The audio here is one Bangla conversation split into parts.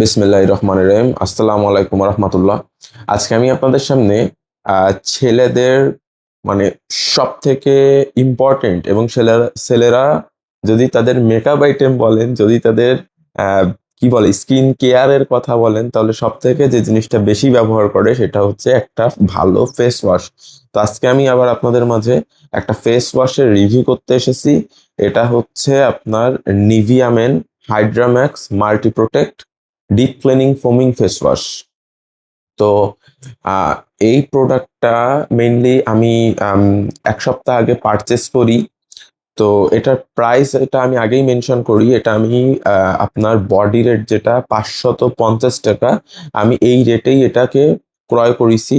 বিসমিল্লাহ রহমান রহিম। আসসালামু আলাইকুম রহমতুল্লাহ। আজকে আমি আপনাদের সামনে ছেলেদের মানে সব থেকে ইম্পর্টেন্ট এবং ছেলেরা ছেলেরা যদি তাদের মেকআপ আইটেম বলেন, যদি তাদের কি বলে স্কিন কেয়ারের কথা বলেন, তাহলে সব থেকে যে জিনিসটা বেশি ব্যবহার করে সেটা হচ্ছে একটা ভালো ফেস ওয়াশ তো আজকে আমি আবার আপনাদের মাঝে একটা ফেস ওয়াশের রিভিউ করতে এসেছি। এটা হচ্ছে আপনার Nivea men Hydramax multi protect deep cleaning foaming face wash তো এই প্রোডাক্টটা মেইনলি আমি এক সপ্তাহ আগে পারচেস করি। তো, এটার প্রাইস এটা আমি আগেই মেনশন করি। এটা আমি আপনার বডি রেট যেটা পাঁচশত পঞ্চাশ টাকা, আমি এই রেটেই এটাকে ক্রয় করেছি।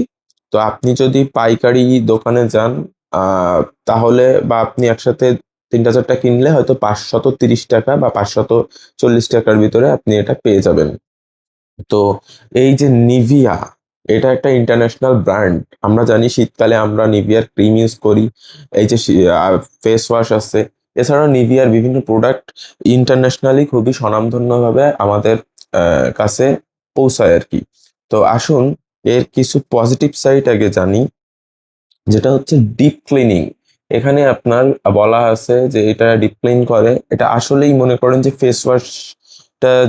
তো, আপনি যদি পাইকারি দোকানে যান তাহলে বা আপনি একসাথে তিনটা চারটা কিনলে হয়তো পাঁচশত তিরিশ টাকা বা পাঁচশত চল্লিশ টাকার ভিতরে আপনি এটা পেয়ে যাবেন। তো এই যে নিভিয়া এটা একটা ইন্টারন্যাশনাল ব্র্যান্ড আমরা জানি শীতকালে আমরা নিভিয়ার ক্রিম ইউজ করি। এই যে ফেস ওয়াশ আছে। এছাড়াও নিভিয়ার বিভিন্ন প্রোডাক্ট ইন্টারন্যাশনালি খুবই স্বনামধন্যভাবে আমাদের কাছে পৌঁছায় আর কি। তো আসুন, এর কিছু পজিটিভ সাইড আগে জানি। যেটা হচ্ছে ডিপ ক্লিনিং এখানে আপনার বলা আছে যে এটা ডিপ ক্লিন করে। এটা আসলেই মনে করেন যে ফেস ওয়াশটা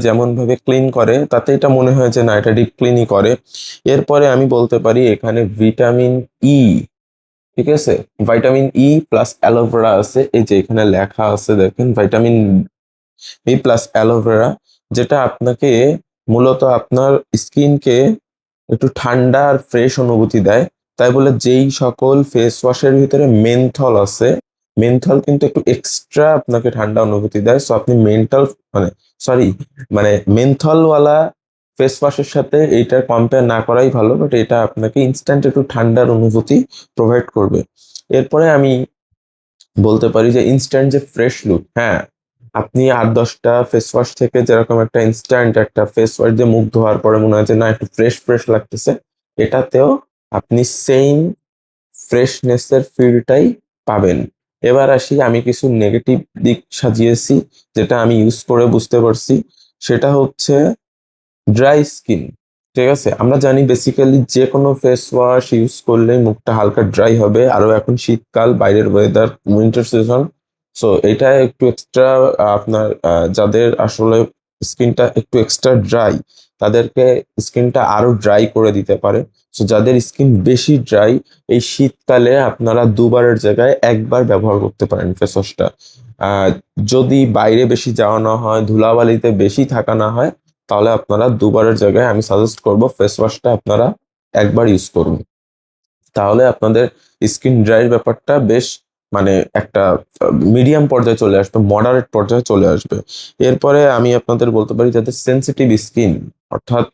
যেমন ভাবে ক্লিন করে, তাতে এটা মনে হয় যে না এটা ডিপ ক্লিনই করে। এরপরে আমি বলতে পারি এখানে ভিটামিন ই ঠিক আছে? ভিটামিন ই প্লাস অ্যালোভেরা আছে। এই যে এখানে লেখা আছে দেখেন ভিটামিন ই প্লাস অ্যালোভেরা যেটা আপনাকে মূলত আপনার স্কিনকে একটু ঠান্ডা আর ফ্রেশ অনুভূতি দেয়। তাই বলে যেই সকল ফেস ওয়াশের ভিতরে মেন্থল আছে মেনথল কিন্তু একটু এক্সট্রা আপনাকে ঠান্ডা অনুভূতি দেয়। সো আপনি মেন্টাল মানে সরি মানে মেনথলওয়ালা ফেস ওয়াশের সাথে এইটা কম্পেয়ার না করাই ভালো বাট এটা আপনাকে ইনস্ট্যান্ট একটু ঠান্ডার অনুভূতি প্রোভাইড করবে। এরপরে আমি বলতে পারি যে ইনস্ট্যান্ট যে ফ্রেশ লুক হ্যাঁ আপনি আট দশটা ফেস ওয়াশ থেকে যেরকম একটা ইনস্ট্যান্ট একটা ফেস ওয়াশ দিয়ে মুখ ধোয়ার পরে মনে হয় যে না, একটু ফ্রেশ ফ্রেশ লাগতেছে, এটাতেও আপনি সেম ফ্রেশনেসের ফিলটাই পাবেন। এবার আসি, আমি কিছু নেগেটিভ দিক সাজিয়েছি, যেটা আমি ইউজ করে বুঝতে পারছি। সেটা হচ্ছে ড্রাই স্কিন ঠিক আছে? আমরা জানি বেসিক্যালি যে কোনো ফেস ওয়াশ ইউজ করলে মুখটা হালকা ড্রাই হবে। আরও এখন শীতকাল, বাইরের ওয়েদার উইন্টার সিজন সো এটা একটু এক্সট্রা আপনার যাদের আসলে স্কিনটা একটু এক্সট্রা ড্রাই তাদেরকে স্কিনটা আরও ড্রাই করে দিতে পারে। সো যাদের স্কিন বেশি ড্রাই এই শীতকালে আপনারা দুবারের জায়গায় একবার ব্যবহার করতে পারেন ফেস ওয়াশটা যদি বাইরে বেশি যাওয়া না হয়, ধুলাবালিতে বেশি থাকা না হয়, তাহলে আপনারা দুবারের জায়গায় আমি সাজেস্ট করব ফেস ওয়াশটা আপনারা একবার ইউজ করুন। তাহলে আপনাদের স্কিন ড্রাইয়ের ব্যাপারটা বেশ মানে একটা মিডিয়াম পর্যায়ে চলে আসবে মডারেট পর্যায়ে চলে আসবে। এরপরে আমি আপনাদের বলতে পারি যাদের সেনসিটিভ স্কিন অর্থাৎ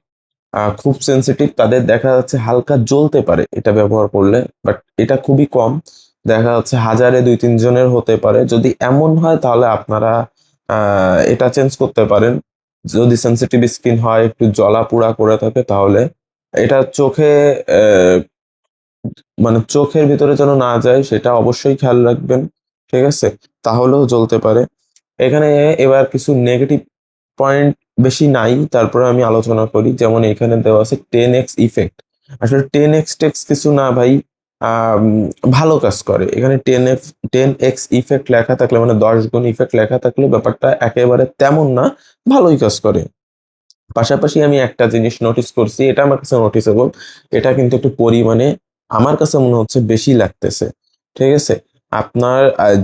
খুব সেনসিটিভ তাদের দেখা যাচ্ছে হালকা জ্বলতে পারে এটা ব্যবহার করলে বাট এটা খুবই কম। দেখা যাচ্ছে হাজারে দুই তিন জনের হতে পারে। যদি এমন হয় তাহলে আপনারা এটা চেঞ্জ করতে পারেন। যদি সেনসিটিভ স্কিন হয়, একটু জ্বলা পোড়া করে থাকে তাহলে, এটা চোখে মানে চোখের ভিতরে যেন না যায়, সেটা অবশ্যই খেয়াল রাখবেন, ঠিক আছে? তাহলেও জ্বলতে পারে। এখানে এবার কিছু নেগেটিভ পয়েন্ট বেশি নাই, তারপরে আমি আলোচনা করি। যেমন এখানে দেওয়া আছে টেন এক্স ইফেক্ট আসলে টেন এক্স টেক্স কিছু না ভাই ভালো কাজ করে। এখানে ten F ten X effect লেখা থাকলে মানে দশ গুণ ইফেক্ট লেখা থাকলে ব্যাপারটা একেবারে তেমন না, ভালোই কাজ করে। পাশাপাশি আমি একটা জিনিস নোটিস করছি, এটা আমার কাছে নোটিসেবল এটা কিন্তু একটু পরিমাণে আমার কাছে মনে হচ্ছে বেশি লাগতেছে, ঠিক আছে? আপনার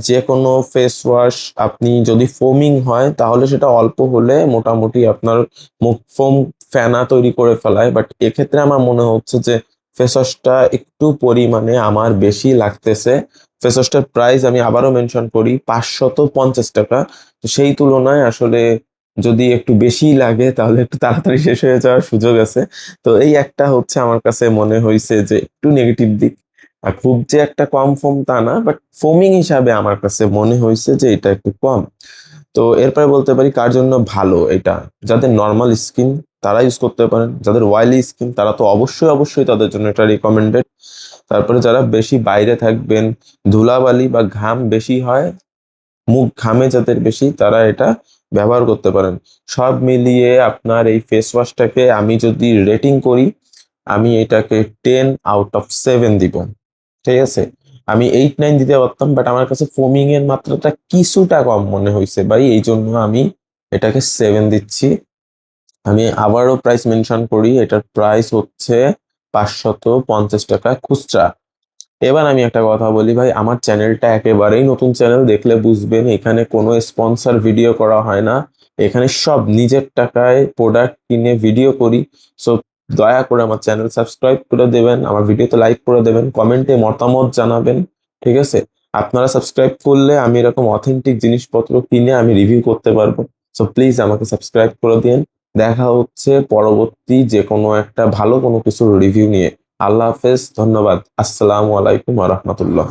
যে কোনো ফেস ওয়াশ আপনি যদি ফোমিং হয়, তাহলে সেটা অল্প হলে মোটামুটি আপনার মুখ ফোম ফেনা তৈরি করে ফেলায় বাট এক্ষেত্রে আমার মনে হচ্ছে যে ফেস ওয়াশটা একটু পরিমাণে আমার বেশি লাগতেছে। ফেস ওয়াশটার প্রাইস আমি আবারও মেনশন করি, পাঁচশত পঞ্চাশ টাকা। সেই তুলনায় আসলে যদি একটু বেশি লাগে, তাহলে একটু তাড়াতাড়ি শেষ হয়ে যাওয়ার সুযোগ আছে। তো এই একটা হচ্ছে আমার কাছে মনে হয়েছে যে একটু নেগেটিভ দিক। আর খুব যে একটা কম ফোম তা না বাট ফোমিং হিসাবে আমার কাছে মনে হয়েছে যে এটা একটু কম। তো এরপরে বলতে পারি কার জন্য ভালো এটা? যাদের নর্মাল স্কিন তারা ইউজ করতে পারেন, যাদের অয়েলি স্কিন তারা তো অবশ্যই অবশ্যই তাদের জন্য এটা রিকমেন্ডেড তারপরে যারা বেশি বাইরে থাকবেন, ধুলাবালি বা ঘাম বেশি হয়, মুখ ঘামে যাদের বেশি, তারা এটা ব্যবহার করতে পারেন। সব মিলিয়ে আপনার এই ফেস ওয়াশটাকে আমি যদি রেটিং করি, আমি এটাকে টেন আউট অফ সেভেন দিব। ঠিক আছে? আমি এইট নাইন দিতে পারতাম বাট আমার কাছে ফোমিং এর মাত্রাটা কিছুটা কম মনে হয়েছে ভাই, এই জন্য আমি এটাকে সেভেন দিচ্ছি। আমি আবারও প্রাইস মেনশন করি, এটার প্রাইস হচ্ছে পাঁচশত পঞ্চাশ টাকা খুচরা। এবার আমি একটা কথা বলি ভাই, আমার চ্যানেলটা একেবারেই নতুন চ্যানেল, দেখলে বুঝবেন এখানে কোনো স্পন্সর ভিডিও করা হয় না। এখানে সব নিজের টাকায় প্রোডাক্ট কিনে ভিডিও করি। সো দয়া করে আমার চ্যানেল সাবস্ক্রাইব করে দেবেন, আমার ভিডিওতে লাইক করে দেবেন কমেন্টে মতামত জানাবেন, ঠিক আছে? আপনারা সাবস্ক্রাইব করলে আমি এরকম অথেন্টিক জিনিসপত্র কিনে আমি রিভিউ করতে পারব। সো প্লিজ আমাকে সাবস্ক্রাইব করে দিন দেখা হচ্ছে পরবর্তী যে কোনো একটা ভালো কোনো কিছুর রিভিউ নিয়ে। আল্লাহ হাফেজ ধন্যবাদ। আসসালামু আলাইকুম রহমতুল্লাহ।